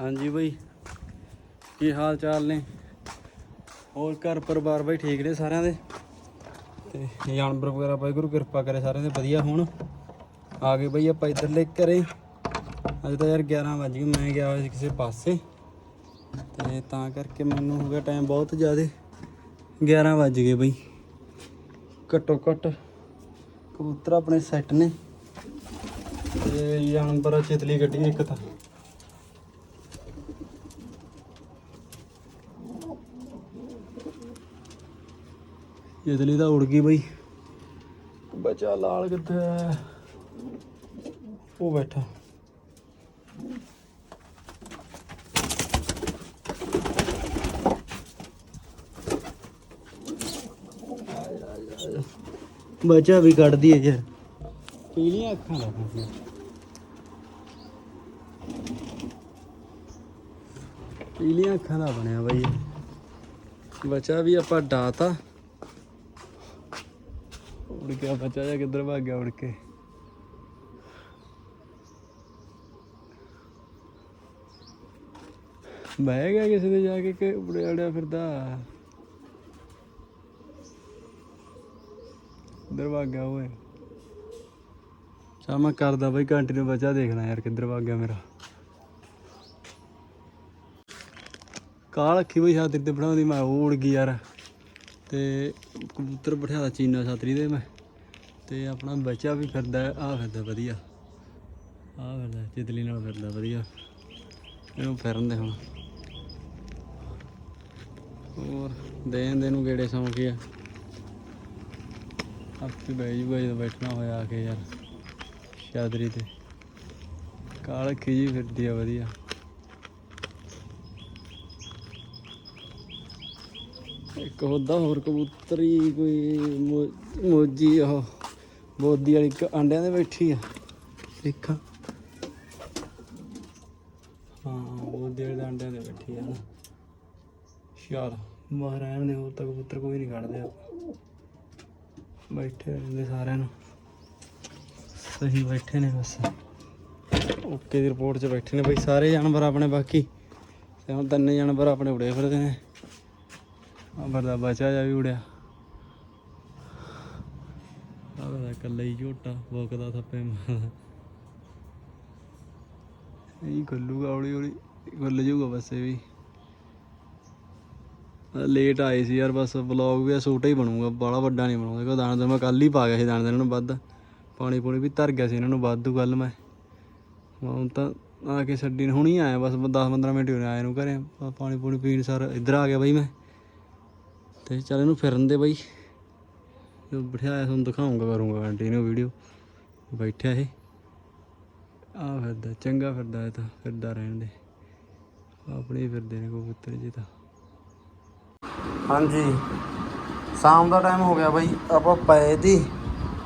ਹਾਂਜੀ ਬਈ, ਕੀ ਹਾਲ ਚਾਲ ਨੇ? ਹੋਰ ਘਰ ਪਰਿਵਾਰ ਬਈ ਠੀਕ ਨੇ ਸਾਰਿਆਂ ਦੇ? ਤੇ ਜਾਨਵਰ ਵਗੈਰਾ ਬਾਈ ਗੁਰੂ ਕਿਰਪਾ ਕਰੇ ਸਾਰਿਆਂ ਦੇ, ਵਧੀਆ ਹੋਣ। ਆ ਗਏ ਬਈ ਆਪਾਂ ਇੱਧਰਲੇ ਘਰੇ। ਅੱਜ ਤਾਂ ਯਾਰ 11 ਵਜ ਗਏ, ਮੈਂ ਗਿਆ ਹੋਇਆ ਸੀ ਕਿਸੇ ਪਾਸੇ। ਤੇ ਤਾਂ ਕਰਕੇ ਮੈਨੂੰ ਹੋ ਗਿਆ ਟਾਈਮ ਬਹੁਤ ਜ਼ਿਆਦਾ। 11 ਵਜ ਗਏ ਬਈ। ਘੱਟੋ ਘੱਟ ਕਬੂਤਰ ਆਪਣੇ ਸੈੱਟ ਨੇ। ਤੇ ਜਾਨਵਰ ਚਿਤਲੀ ਗੱਡੀ ਇੱਕ ਤਾਂ। ਇਦਲੀ ਤਾਂ ਉੜ ਗਈ ਬਈ। ਬੱਚਾ ਲਾਲ ਕਿੱਥੇ ਉਹ ਬੈਠਾ। ਬੱਚਾ ਵੀ ਕੱਢਦੀ ਹੈ ਯਾਰ। ਪੀਲੀਆਂ ਅੱਖਾਂ ਦਾ ਫਸਿਆ ਪੀਲੀਆਂ ਅੱਖਾਂ ਦਾ ਬਣਿਆ ਬਈ। ਬੱਚਾ ਵੀ ਆਪਾਂ ਡਾਤਾ। ਉੜ ਗਿਆ ਬਚਾ ਜਾਂ ਕਿੱਧਰ ਭੱਗ ਗਿਆ ਉੜ ਕੇ। ਬਹਿ ਗਿਆ ਕਿਸੇ ਦੇ ਜਾ ਕੇ ਕਿ ਉੜਿਆ ਉੜਿਆ ਫਿਰਦਾ। ਕਿੱਧਰ ਭੱਗ ਚਾ ਮੈਂ ਕਰਦਾ ਬਈ ਕੰਟੀਨਿਊ ਬੱਚਾ ਦੇਖਣਾ ਯਾਰ ਕਿੱਧਰ ਭੱਗ ਗਿਆ ਮੇਰਾ। ਕਾਲ ਅੱਖੀ ਬਈ ਛਾਤਰੀ ਤੇ ਬਣਾਉਂਦੀ ਮੈਂ ਉਹ ਉੜ ਗਈ ਯਾਰ। ਤੇ ਕਬੂਤਰ ਬਿਠਾਇਆ ਚੀਨਾ ਛਾਤਰੀ ਦੇ ਮੈਂ। ਤੇ ਆਪਣਾ ਬੱਚਾ ਵੀ ਫਿਰਦਾ ਆ ਫਿਰਦਾ ਵਧੀਆ। ਆ ਫਿਰਦਾ, ਤਿਤਲੀ ਨਾਲ ਫਿਰਦਾ ਵਧੀਆ। ਇਹਨੂੰ ਫਿਰਨ ਦੇ ਹੁਣ। ਹੋਰ, ਦੇਣ ਦੇ ਨੂੰ ਗੇੜੇ ਸੌਂ ਕੇ ਆ? ਆਪੇ ਬਹਿ ਜੂਗਾ ਬੈਠਣਾ ਹੋਇਆ ਆ ਕੇ ਯਾਰ, ਚਾਦਰੀ ਤੇ। ਕਾਲ ਖਿਜੀ ਫਿਰਦੀ ਆ ਵਧੀਆ। ਇੱਕ ਹੁੰਦਾ ਹੋਰ ਕਬੂਤਰੀ ਕੋਈ ਮੋਜੀ ਉਹ ਬੋਦੀ ਵਾਲੀ ਇੱਕ ਅੰਡਿਆਂ ਦੇ ਬੈਠੀ ਆ। ਦੇਖਾਂ ਹਾਂ, ਬੋਦੀ ਵਾਲੀ ਦੇ ਅੰਡਿਆਂ ਦੇ ਬੈਠੀ ਆ ਨਾ। ਸ਼ਾਲ ਮਹਾਰਾਜ ਨੇ ਹੋਰ ਤਾਂ ਕਬੂਤਰ ਕੋਈ ਨਹੀਂ ਕੱਢਦੇ ਆਪਾਂ। ਬੈਠੇ ਰਹਿੰਦੇ ਸਾਰਿਆਂ ਨੂੰ। ਸਹੀ ਬੈਠੇ ਨੇ ਬਸ। ਓਕੇ ਦੀ ਰਿਪੋਰਟ 'ਚ ਬੈਠੇ ਨੇ ਬਈ ਸਾਰੇ ਜਾਨਵਰ ਆਪਣੇ, ਬਾਕੀ ਤੇ ਹੁਣ ਤਿੰਨ ਜਾਨਵਰ ਆਪਣੇ ਉੜੇ ਫਿਰਦੇ ਨੇ। ਆਬਰ ਦਾ ਬਚਾ ਜਾ ਵੀ ਉੜਿਆ ਆਬਰ ਦਾ ਕੱਲਾ ਹੀ ਝੋਟਾ ਵਕਦਾ ਥੱਪੇ ਮਾਰਦਾ। ਇਹ ਗੱਲੂਗਾ ਹੌਲੀ ਹੌਲੀ, ਖੁੱਲ ਜਾਊਗਾ ਬਸ ਇਹ ਵੀ। ਲੇਟ ਆਏ ਸੀ ਯਾਰ, ਬਸ ਵਲੌਗ ਵੀ ਛੋਟਾ ਹੀ ਬਣੂਗਾ ਬੜਾ ਵੱਡਾ ਨਹੀਂ ਬਣੂਗਾ। ਕਿਉਂਕਿ ਦਾਣਾ ਮੈਂ ਕੱਲ ਹੀ ਪਾ ਗਿਆ ਸੀ, ਦਾਣੇ ਇਹਨਾਂ ਨੂੰ ਵੱਧ। ਪਾਣੀ ਪੂਣੀ ਵੀ ਧਰ ਗਿਆ ਸੀ ਇਹਨਾਂ ਨੂੰ ਵਾਧੂ ਕੱਲ ਮੈਂ। ਹੁਣ ਤਾਂ ਆ ਕੇ ਛੱਡੀ ਹੁਣ ਹੀ ਆਇਆ, ਬਸ 10 15 ਮਿੰਟ ਹੋਏ ਆਏ ਨੂੰ ਘਰੇ। ਪਾਣੀ ਪੂਣੀ ਪੀਣ ਸਰ ਇੱਧਰ ਆ ਗਿਆ ਬਾਈ ਮੈਂ। ਤੇ ਚੱਲ ਇਹਨੂੰ ਫਿਰਨ ਦੇ ਬਾਈ। ਜੋ ਬਿਠਾਇਆ ਤੁਹਾਨੂੰ ਦਿਖਾਉਂਗਾ, ਕਰੂੰਗਾ ਕੰਟੀਨਿਊ ਵੀਡੀਓ ਬੈਠਿਆ ਇਹ। ਆ ਫਿਰਦਾ, ਚੰਗਾ ਫਿਰਦਾ ਇਹ ਤਾਂ, ਫਿਰਦਾ ਰਹਿਣ ਦੇ। ਆਪਣੇ ਫਿਰਦੇ ਨੇ ਕਬੂਤਰ ਜੀ ਤਾਂ। ਹਾਂਜੀ। ਸ਼ਾਮ ਦਾ ਟਾਈਮ ਹੋ ਗਿਆ ਬਾਈ, ਆਪਾਂ ਪਏ ਦੀ।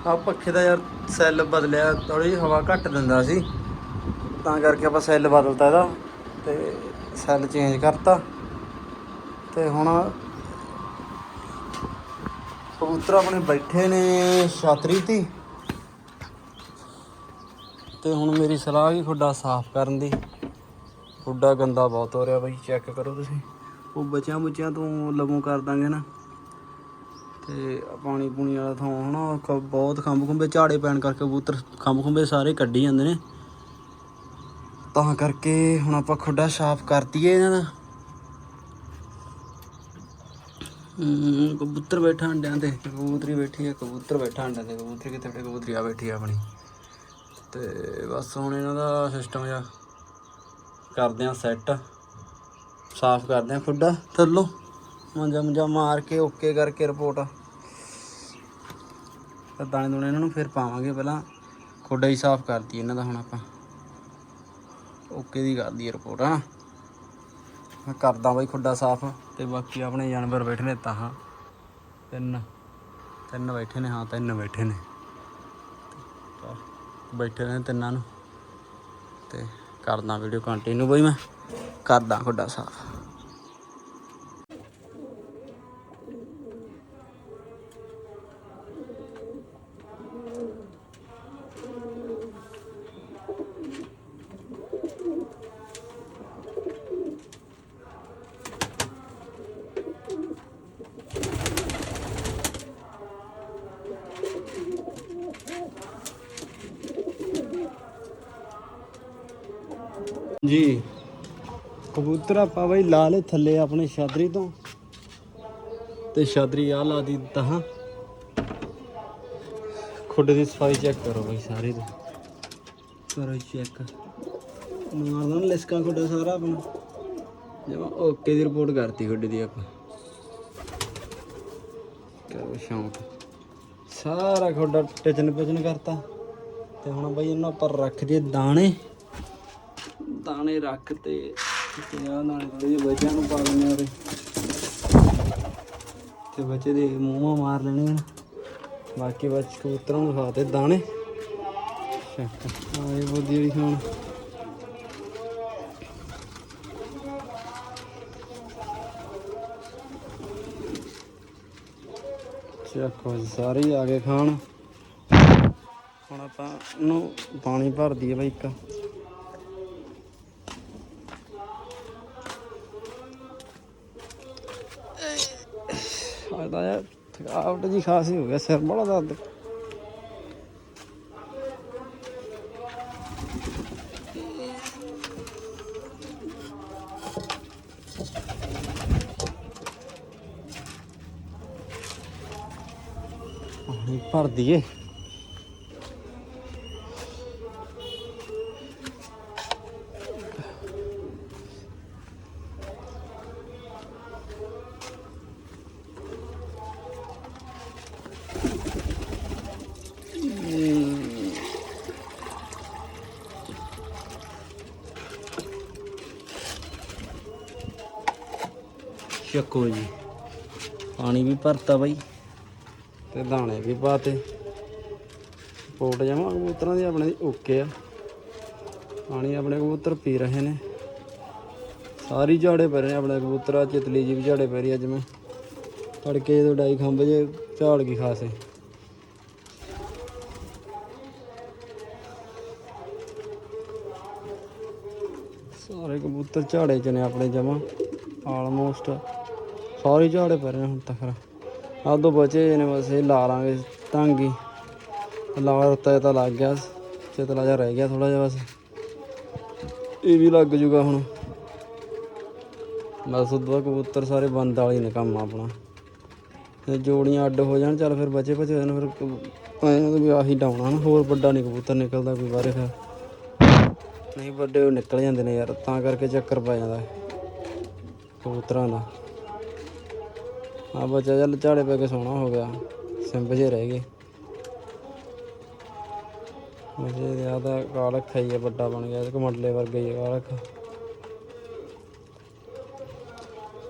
ਆ ਪੱਖੇ ਦਾ ਯਾਰ ਸੈੱਲ ਬਦਲਿਆ ਥੋੜੀ ਹਵਾ ਘੱਟ ਦਿੰਦਾ ਸੀ। ਤਾਂ ਕਰਕੇ ਆਪਾਂ ਸੈੱਲ ਬਦਲਤਾ ਇਹਦਾ, ਤੇ ਸੈੱਲ ਚੇਂਜ ਕਰਤਾ। ਤੇ ਹੁਣ ਕਬੂਤਰ ਆਪਣੇ ਬੈਠੇ ਨੇ ਛਾਤਰੀ ਤੇ। ਤੇ ਹੁਣ ਮੇਰੀ ਸਲਾਹ ਹੈ ਖੁੱਡਾ ਸਾਫ਼ ਕਰਨ ਦੀ। ਖੁੱਡਾ ਗੰਦਾ ਬਹੁਤ ਹੋ ਰਿਹਾ ਬਾਈ ਚੈੱਕ ਕਰੋ ਤੁਸੀਂ। ਉਹ ਬਚਿਆਂ ਬੁਚਿਆਂ ਤੋਂ ਲਵੋਂ ਕਰ ਦਾਂਗੇ ਨਾ। ਤੇ ਪਾਣੀ ਪੂਣੀ ਵਾਲਾ ਥਾਂ ਹਨਾ ਕ- ਬਹੁਤ ਖੰਭ ਖੁੰਬੇ ਝਾੜੇ ਪੈਣ ਕਰਕੇ ਕਬੂਤਰ ਖੰਭ ਖੁੰਬੇ ਸਾਰੇ ਕੱਢੀ ਜਾਂਦੇ ਨੇ। ਤਾਂ ਕਰਕੇ ਹੁਣ ਆਪਾਂ ਖੁੱਡਾ ਸਾਫ਼ ਕਰਤੀਏ ਦਈਏ ਇਹਨਾਂ ਦਾ। ਹਮ, ਕਬੂਤਰ ਬੈਠਾ ਅੰਡਿਆਂ ਤੇ। ਕਬੂਤਰੀ ਬੈਠੀ ਹੈ ਕਬੂਤਰ ਬੈਠਾ ਅੰਡਿਆਂ ਤੇ। ਕਬੂਤਰੀ ਕਿੱਥੇ ਬੈਠੀ ਕਬੂਤਰੀ ਆ ਬੈਠੀ ਆ ਆਪਣੀ। ਤੇ ਬਸ ਹੁਣ ਇਹਨਾਂ ਦਾ ਸਿਸਟਮ ਜਿਹਾ ਕਰਦੇ ਆ ਸੈੱਟ ਸਾਫ਼ ਕਰਦੇ ਆ ਖੁੱਡਾ ਥੱਲੋਂ। ਮੰਜਾ ਮੰਜਾ ਮਾਰ ਕੇ ਓਕੇ ਕਰਕੇ ਰਿਪੋਰਟ ਤਾਂ ਦਾਣੇ ਦੂਣੇ ਇਹਨਾਂ ਨੂੰ ਫਿਰ ਪਾਵਾਂਗੇ ਪਹਿਲਾਂ। ਖੁੱਡਾ ਹੀ ਸਾਫ਼ ਕਰਦੀ ਇਹਨਾਂ ਦਾ ਹੁਣ ਆਪਾਂ। ਓਕੇ ਦੀ ਕਰਦੀ ਹੈ ਰਿਪੋਰਟ ਹਨਾ? ਮੈਂ ਕਰਦਾ ਬਾਈ ਖੁੱਡਾ ਸਾਫ਼ ਤੇ ਬਾਕੀ ਆਪਣੇ ਜਾਨਵਰ ਬੈਠੇ ਨੇ ਤਾਂ ਤਿੰਨ ਤਿੰਨ ਬੈਠੇ ਨੇ, ਹਾਂ, ਤਿੰਨ ਬੈਠੇ ਨੇ। ਬੈਠੇ ਨੇ ਤਿੰਨਾਂ ਨੂੰ। ਤੇ ਕਰਦਾ ਵੀਡੀਓ ਕੰਟੀਨਿਊ ਬਈ ਮੈਂ। ਕਰਦਾ ਖੁੱਡਾ ਸਾਫ਼। ਜੀ। ਕਬੂਤਰ ਆਪਾਂ ਬਈ ਲਾ ਲੇ ਥੱਲੇ ਆਪਣੇ ਛਾਦਰੀ ਤੋਂ। ਤੇ ਛਾਦਰੀ ਆ ਲਾ ਦੀ ਤਹਾਂ ਖੁੱਡ ਦੀ ਸਫ਼ਾਈ ਚੈੱਕ ਕਰੋ ਬਈ ਸਾਰੀ ਦੀ। ਕਰੋ ਚੈੱਕ ਮਾਰਦਾ ਨਾ ਲਿਸਕਾਂ ਖੁੱਡ ਸਾਰਾ ਆਪਣਾ। ਜਮਾ ਓਕੇ ਦੀ ਰਿਪੋਰਟ ਕਰਤੀ ਖੁੱਡ ਦੀ ਆਪਾਂ। ਕਰੋ ਸ਼ੌਂਕ। ਸਾਰਾ ਖੁੱਡਾ ਟਿਚਨ ਪਿਚਨ ਕਰਤਾ। ਤੇ ਹੁਣ ਬਈ ਇਹਨਾਂ ਉੱਪਰ ਰੱਖ ਦਈਏ ਦਾਣੇ। ਦਾਣੇ ਰੱਖ ਤੇ ਆ ਨਾਲੇ ਥੋੜੇ ਜਿਹੇ ਬੱਚਿਆਂ ਨੂੰ ਪਾ ਦਿੰਦੇ ਉਰੇ ਤੇ ਬੱਚੇ ਦੇ ਮੂੰਹਾਂ ਮਾਰ ਲੈਣੇ ਹਨ ਬਾਕੀ ਬਸ ਕਬੂਤਰਾਂ ਨੂੰ ਖਾਤੇ ਦਾਣੇ। ਚੱਕ ਆਏ ਬੋਦੀ ਜਿਹੜੀ ਖਾਣ ਚੱਕੋ ਸਾਰੇ ਆ ਗਏ ਖਾਣ। ਹੁਣ ਆਪਾਂ ਇਹਨੂੰ ਪਾਣੀ ਭਰ ਦਈਏ ਬਈ ਇੱਕ। ਆਦਾ ਯਾਰ ਥਕਾਵਟ ਜੀ ਖਾਸੀ ਹੋ ਗਿਆ ਸਿਰ ਬੜਾ ਦਰਦ। ਪਾਣੀ ਭਰ ਦਈਏ। ਚੱਕੋ ਜੀ। ਪਾਣੀ ਵੀ ਭਰਤਾ ਬਾਈ। ਤੇ ਦਾਣੇ ਵੀ ਪਾਤੇ। ਪੋਟ ਜਮਾ ਕਬੂਤਰਾਂ ਦੀ ਆਪਣੇ ਦੀ ਓਕੇ ਆ। ਪਾਣੀ ਆਪਣੇ ਕਬੂਤਰ ਪੀ ਰਹੇ ਨੇ। ਸਾਰੀ ਝਾੜੇ ਪੈ ਰਹੇ ਨੇ ਆਪਣੇ ਕਬੂਤਰ ਆ ਚਿਤਲੀ ਜੀ ਵੀ ਝਾੜੇ ਪੈ ਰਹੀ ਅੱਜ ਮੈਂ। ਤੜਕੇ ਜਦੋਂ ਡਾਈ ਖੰਭ ਜੇ ਝਾੜ ਗਈ ਖਾਸੇ ਸਾਰੇ ਕਬੂਤਰ ਝਾੜੇ ਚ ਨੇ ਆਪਣੇ ਜਮਾ। ਆਲਮੋਸਟ ਸਾਰੇ ਝਾੜੇ ਪੈ ਰਹੇ ਨੇ ਹੁਣ ਤੱਕ ਆਹ ਦੋ ਬਚੇ ਹੋਏ ਨੇ ਬਸ, ਇਹ ਲਾ ਲਾਂਗੇ ਟਾਂਗੀ ਲਾਲ ਰਤਾ ਤਾਂ ਲੱਗ ਗਿਆ, ਚਤਲਾ ਜਿਹਾ ਰਹਿ ਗਿਆ ਥੋੜਾ ਜਿਹਾ ਬਸ। ਇਹ ਵੀ ਲੱਗ ਜੂਗਾ ਹੁਣ। ਬਸ ਉਦੋਂ ਕਬੂਤਰ ਸਾਰੇ ਬੰਦ ਵਾਲੇ ਨੇ ਕੰਮ ਆਪਣਾ। ਤੇ ਜੋੜੀਆਂ ਅੱਡ ਹੋ ਜਾਣ, ਚੱਲ ਫਿਰ ਬਚੇ ਬਚੇ ਹੋਏ ਫਿਰ ਕਬ- ਐਂ ਤਾਂ ਵੀ ਆਹੀ ਡਾਉਣਾ ਨਾ, ਹੋਰ ਵੱਡਾ ਨਹੀਂ ਕਬੂਤਰ ਨਿਕਲਦਾ ਕੋਈ ਬਾਰੇ ਫਿਰ। ਨਹੀਂ ਵੱਡੇ ਨਿਕਲ ਜਾਂਦੇ ਨੇ ਯਾਰ, ਤਾਂ ਕਰਕੇ ਚੱਕਰ ਪੈ ਜਾਂਦਾ। ਕਬੂਤਰਾਂ ਦਾ। ਆ ਬੱਚਾ ਚੱਲ ਝਾੜੇ ਪੈ ਕੇ ਸੋਹਣਾ ਹੋ ਗਿਆ। ਸਿੰਪ ਜੇ ਰਹਿ ਗਏ। ਮੁਝੇ ਜ਼ਿਆਦਾ ਕਾਲਕ ਹੈ ਵੱਡਾ ਬਣ ਗਿਆ ਤੇ ਕਮੰਡਲੇ ਵਰਗਾ ਹੀ ਹੈ ਕਾਲਕ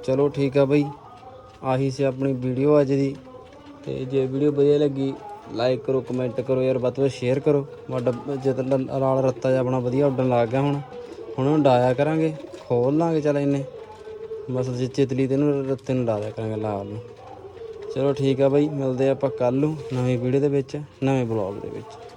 ਚਲੋ ਠੀਕ ਆ ਬਈ, ਆਹੀ ਸੀ ਆਪਣੀ ਵੀਡੀਓ ਅੱਜ ਦੀ। ਤੇ ਜੇ ਵੀਡੀਓ ਵਧੀਆ ਲੱਗੀ, ਲਾਈਕ ਕਰੋ, ਕਮੈਂਟ ਕਰੋ ਯਾਰ, ਵੱਧ ਤੋਂ ਵੱਧ ਸ਼ੇਅਰ ਕਰੋ। ਵੱਡਾ ਜਦ ਨਾਲ ਰੱਤਾ ਜਿਹਾ ਆਪਣਾ ਵਧੀਆ ਉੱਡਣ ਲੱਗ ਗਿਆ ਹੁਣ। ਹੁਣ ਉਹਨੂੰ ਡਾਇਆ ਕਰਾਂਗੇ, ਖੋਲ ਲਾਂਗੇ ਚੱਲ ਇੰਨੇ। ਬਸ ਜੇ ਚਿਤਲੀ ਤੇ ਇਹਨੂੰ ਰੱਤੇ ਨੂੰ ਲਾ ਦਿਆ ਕਰਾਂਗੇ ਲਾਲ ਨੂੰ। ਚਲੋ ਠੀਕ ਆ ਬਾਈ, ਮਿਲਦੇ ਆਪਾਂ ਕੱਲ ਨੂੰ ਨਵੀਂ ਵੀਡੀਓ ਦੇ ਵਿੱਚ, ਨਵੇਂ ਬਲੌਗ ਦੇ ਵਿੱਚ।